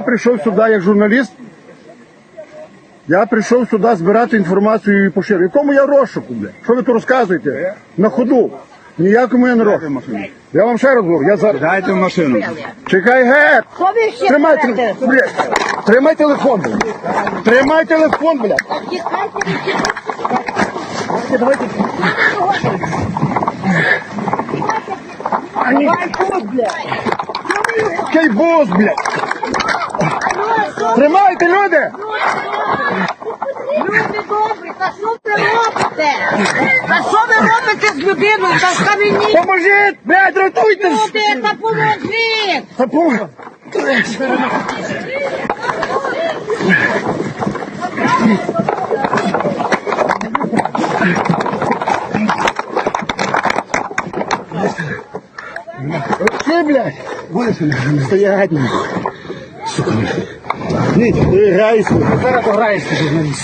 Я прийшов сюди як журналіст. Я прийшов сюди збирати інформацію і поширювати. Якому я розшуку, бля? Що ви тут розказуєте? На ходу. Ніякому я не розшуку. Я вам ще раз говорю, я зараз. Дайте в машину. Чекай, гет! Тримай, телефон, блядь. Тримай телефон, блядь. Тримай телефон. Кей бос, блядь. Тримайте, люди! Люди добрі, та що ви робите? Та що ви робите з людиною? Та скам'яніть Поможіть, блядь, рятуйте! люди, та поможіть! Та пом- Ти, блядь! Стоять! Сука, блядь. Ні, ти граєшся. Зараз пограєшся,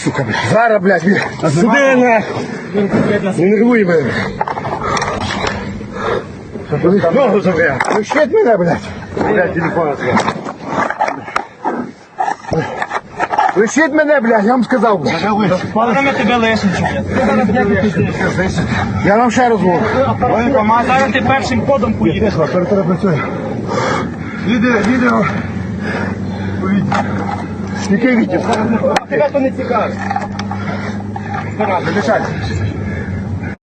сука, блядь. Зараз, блядь, блядь. Сюди, на. Не нервуй мене. Ногу забрав. Лишіть мене, блядь. Блядь, телефон ответ. Лишіть мене, блядь, я вам сказав, блядь. Зараз ми тебе лишимо. Я вам ще раз говорю. Зараз ти першим ходом поїдеш. Відео, відео. Відео? Тебе то не цікавить. Залишайся.